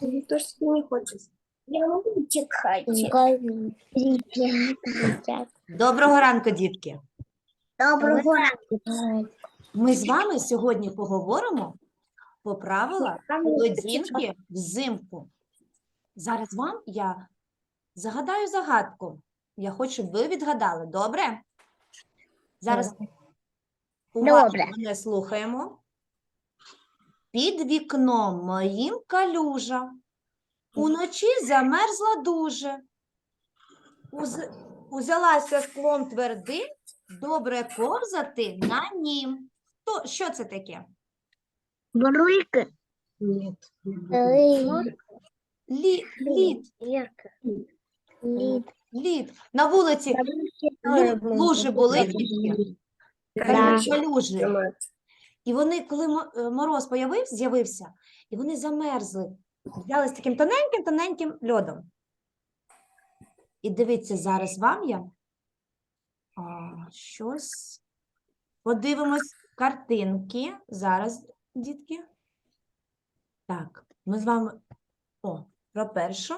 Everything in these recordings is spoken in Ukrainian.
То, что ты не хочешь. Я лучик хочу. Доброго ранку, дітки! Доброго ранку. Ми з вами сьогодні поговоримо про правила поведінки взимку. Зараз вам я загадаю загадку. Я хочу, щоб ви відгадали. Добре? Зараз уважно мене слухаємо. Під вікном моїм калюжа. Уночі замерзла дуже. Уз- Узялася склом твердим, добре ковзати на нім. То, що це таке? Бурулька. Нет. Лі, лід, Лід. лід. На вулиці лу- лужі були. Калюжі. І вони, коли е, мороз появив, з'явився, і вони замерзли, взялись таким тоненьким, тоненьким льодом. І дивіться, зараз вам я а, щось подивимось картинки. Зараз, дітки. Так, ми з вами. О, про першу.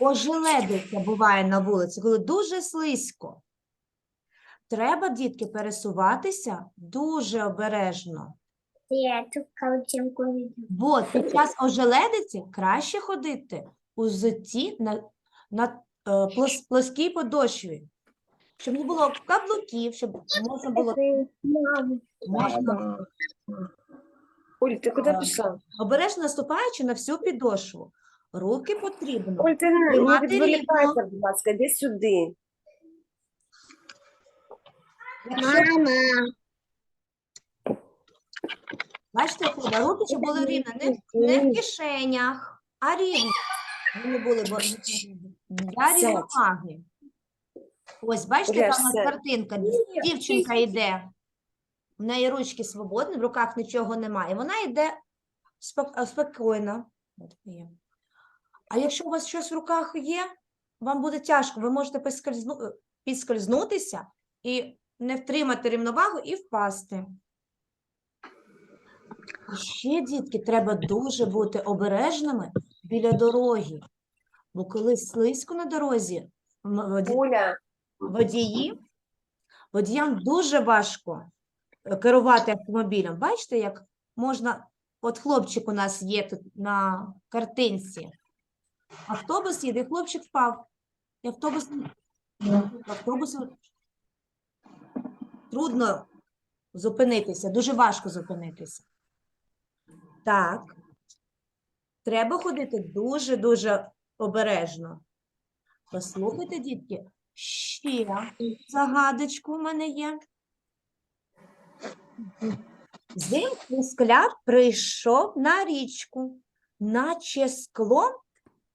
Ожеледиця буває на вулиці, коли дуже слизько. Треба, дітки, пересуватися дуже обережно. Бо під час ожеледиці краще ходити у взутті на, на е, плос- плоскій подошві, щоб не було каблуків, щоб можна було можна, Оль, ты куда Да. пошла? обережно наступаючи на всю підошву. Руки потрібно. Оль, ты не відволікайся, будь ласка, іди сюди. Мама. Бачите, руки щоб були рівно, не, не в кишенях, а рівно. Вони були бо для рівноваги. Ось, бачите, Оля, яка у нас сядь. картинка. Дівчинка йде. В неї ручки свободні, в руках нічого немає. Вона йде спок- спокійно. От є. А якщо у вас щось в руках є, вам буде тяжко, ви можете е, підскользнутися і не втримати рівновагу і впасти. Ще, дітки, треба дуже бути обережними біля дороги. Бо коли слизько на дорозі, м- водії, водіям дуже важко е, керувати автомобілем. Бачите, як можна, от хлопчик у нас є тут на картинці. Автобус їде, хлопчик впав. І автобус, автобус трудно зупинитися, дуже важко зупинитися. Так. Треба ходити дуже-дуже обережно. Послухайте, дітки, ще загадочку в мене є. Взимку скляр прийшов на річку, наче скло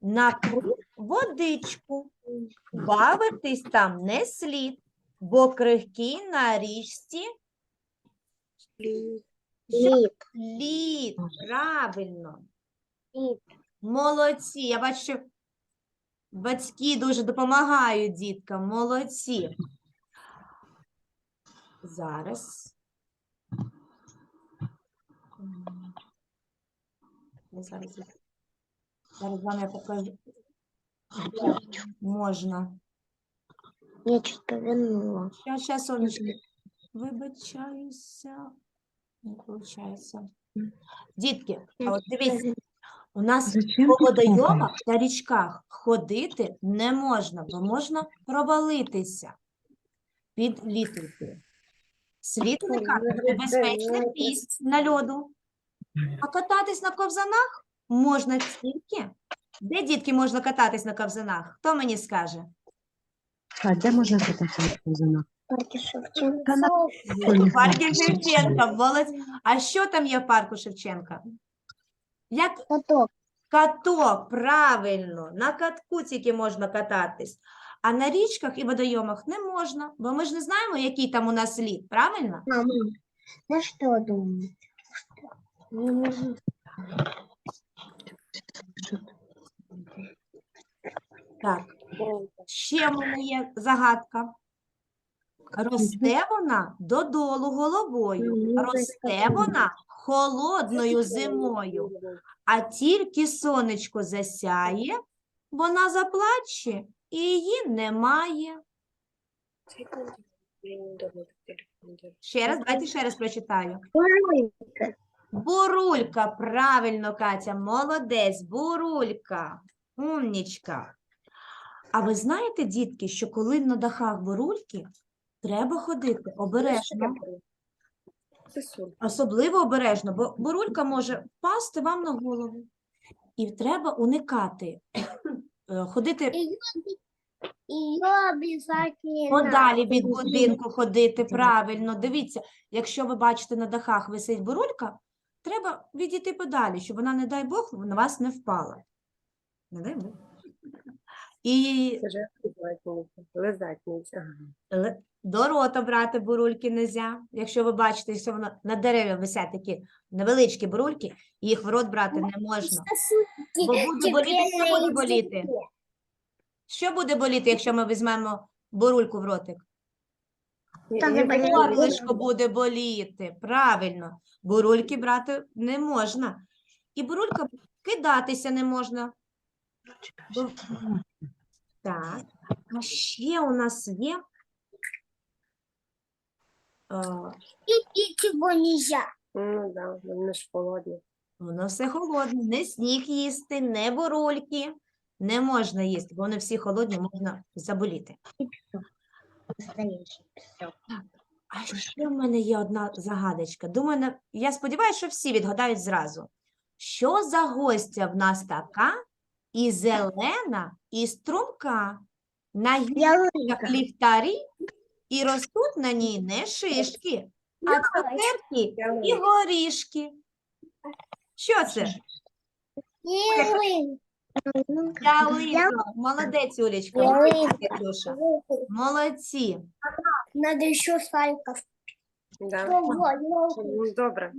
накрив водичку. Бавитись там не слід, бо крихкий на річці Лід. лід. Правильно. Лід. Молодці. Я бачу, що батьки дуже допомагають діткам. Молодці. Зараз. Зараз, зараз вам я покажу. Можна. Я чуть повернула. Сейчас, сейчас, сонечко. Вибачаюся. Не виходить. Дітки, а от дивіться, у нас по водойомах та річках ходити не можна, бо можна провалитися під літинкою. Слід уникати небезпечних місць на льоду. А кататись на ковзанах можна тільки. Де дітки можна кататись на ковзанах? Хто мені скаже? А де можна на ковзанах? Парки Шевченка. Парку Шевченка. А що там є в парку Шевченка? Як Каток. Каток, правильно, на катку тільки можна кататись. А на річках і водойомах не можна, бо ми ж не знаємо, який там у нас лід, правильно? Мама. На что думаешь? Не могу. Так, ще в мене є загадка. Росте вона додолу головою, росте вона холодною зимою, а тільки сонечко засяє, вона заплаче і її немає. Ще раз, давайте ще раз прочитаю. Бурулька. Бурулька, правильно, Катя, молодець, бурулька, умнічка. А ви знаєте, дітки, що коли на дахах бурульки, треба ходити обережно, особливо обережно, бо бурулька може впасти вам на голову. І треба уникати, е, ходити подалі від будинку ходити, правильно. Дивіться, якщо ви бачите на дахах висить бурулька, треба відійти подалі, щоб вона, не дай Бог, на вас не впала. Не дай Бог. І до рота брати бурульки нельзя. Якщо ви бачите, що вона на дереві висять такі невеличкі бурульки, їх в рот брати не можна. Бо буде боліти, що буде боліти? Що буде боліти, якщо ми візьмемо бурульку в ротик? Горлишко буде боліти, правильно. Бурульки брати не можна. І бурулька кидатися не можна. Так, а ще у нас є. е, И чего нельзя. Ну да, вони ж холодні. Воно все холодне, не сніг їсти, не бурульки. Не можна їсти, бо вони всі холодні, можна заболіти. Настоящий песок. А ще в мене є одна загадочка. Думаю, на- я сподіваюся, що всі відгадають зразу. Що за гостя в нас така і зелена, і струмка? На гілках ліхтарі, і ростуть на ній не шишки, а цукерки і горішки. Що це? Ялинка. Молодець. Ялинка. Молодці. Надо. Да. Ну, добре.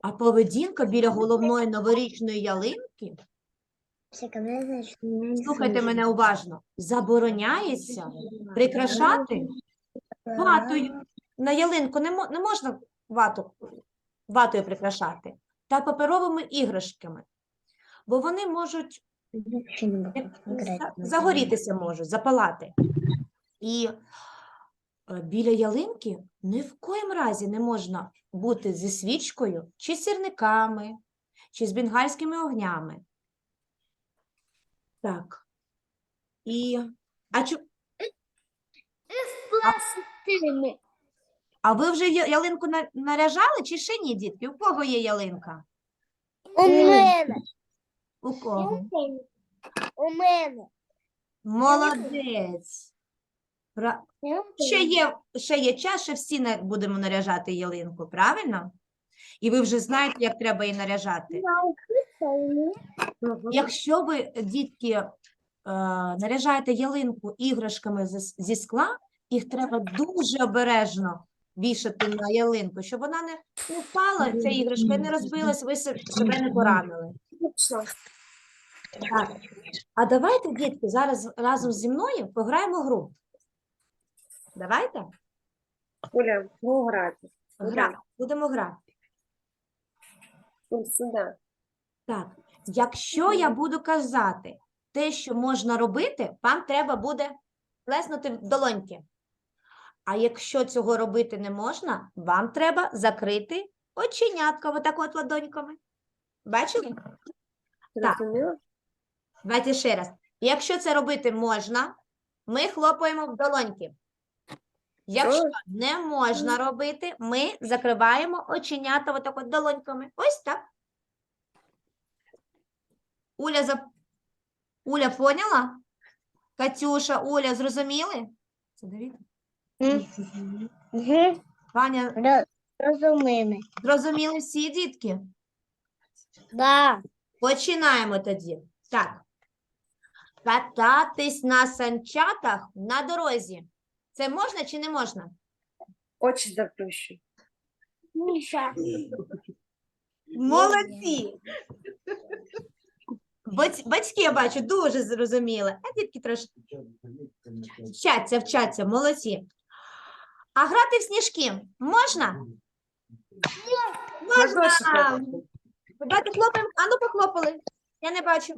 А поведінка біля головної новорічної ялинки Слухайте мене уважно. Забороняється прикрашати ватою. На ялинку не, не можна вату, ватою прикрашати та паперовими іграшками, бо вони можуть загорітися можуть, запалати. І е, біля ялинки ні в коїм разі не можна бути зі свічкою, чи сірниками, чи з бенгальськими огнями. Так. І, а, чу, Пластины. а ви вже я- ялинку на- наряжали чи ще ні, дітки? У кого є ялинка? У мене. У кого? У мене. Молодець. Пра- Ще є, ще є час, ще всі на- будемо наряжати ялинку, правильно? І ви вже знаєте, як треба її наряжати. Якщо ви, дітки, е, наряжаєте ялинку іграшками зі, скла, їх треба дуже обережно вішати на ялинку, щоб вона не, впала, ця іграшка, і не розбилась, ви себе не поранили. Так. А давайте, дітки, зараз разом зі мною пограємо гру. Давайте? Оля, ну грати. Гра. Будемо грати. Ось сюди. Так, якщо я буду казати те, що можна робити, вам треба буде плеснути в долоньки. А якщо цього робити не можна, вам треба закрити оченятка отак от ладоньками. Бачили? Так. Давайте ще раз. Якщо це робити можна, ми хлопаємо в долоньки. Якщо не можна робити, ми закриваємо оченята отак от долоньками. Ось так. Уля, зап... Уля поняла? Катюша, Уля, зрозуміли? Це Давід? Ваня, Розуміємо. зрозуміли всі дітки? Да. Починаємо тоді. Так. Кататись на санчатах на дорозі. Це можна чи не можна? Очі заплющу. Міша. Молодці! Бать- Батьки, я бачу, дуже зрозуміли. А дітки трошки вчаться, вчаться, молодці. А грати в сніжки можна? ладоші. Давайте хлопаємо. А ну похлопали. Я не бачу.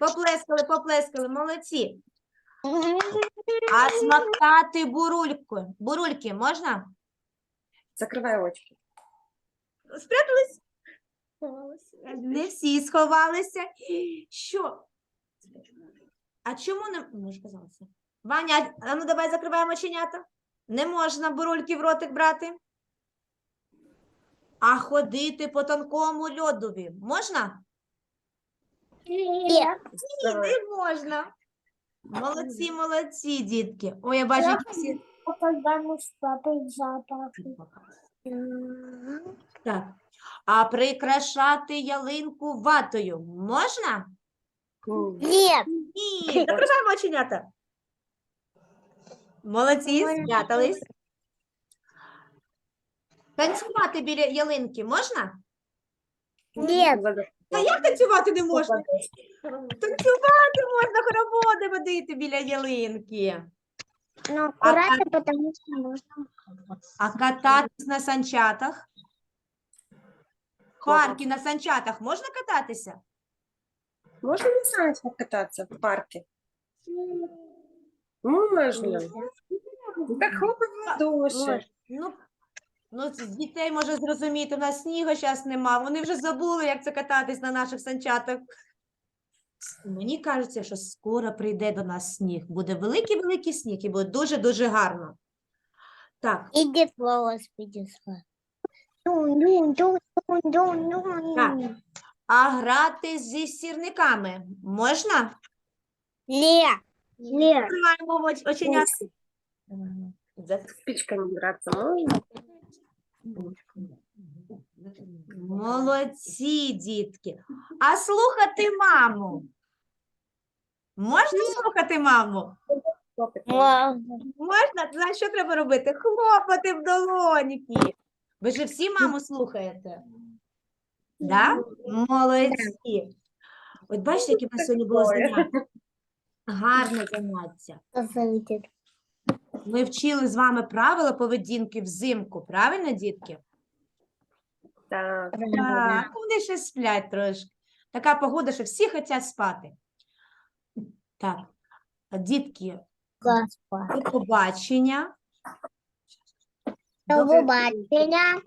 Поплескали, поплескали. Молодці. А смоктати бурульку. Бурульки можна? Закривай очі. Спрятались? Не всі сховалися. Що? А чому не ну, ж казала. Ваня, а ну давай закриваємо оченята. Не можна бурульки в ротик брати. А ходити по тонкому льодові можна? Ні, Давай. не можна. Молодці, молодці, дітки. Ой, я бачу, які всі. Когда мы с папой запах. Так. А прикрашати ялинку ватою можна? Нет. Ні, закриваємо оченята. Молодці, спрятались. Танцювати біля ялинки можна? Нет. Та як танцювати не можна? Танцювати можна, хороводи водити біля ялинки. Но аккуратно, потому что можно. А кататись на санчатах? В паркі на санчатах можна кататися? Можна не знаю, покататися в парку? Можна. Так хлопець в. Ну, ну, з дітей може зрозуміти, у нас снігу зараз нема, вони вже забули, як це кататись на наших санчатах. Мені кажеться, що скоро прийде до нас сніг. Буде великий-великий сніг і буде дуже-дуже гарно. Так, И Дед Мороз принесла. Так. а грати зі сірниками можна? Ле. Ле. Оч- оченятки. За- Спичками гратися можна? Молодці, дітки. А слухати маму? Можна слухати маму? Хлопець. Можна? Знаєш, що треба робити? Хлопати в долоніки. Ви ж всі маму слухаєте? Да? Молодці. От бачите, яке в нас сьогодні було заняття? Гарне заняття. Ми вчили з вами правила поведінки взимку, правильно, дітки? Так. Так, вони ще сплять трошки. Така погода, що всі хочуть спати. Так, дітки, до побачення. До побачення.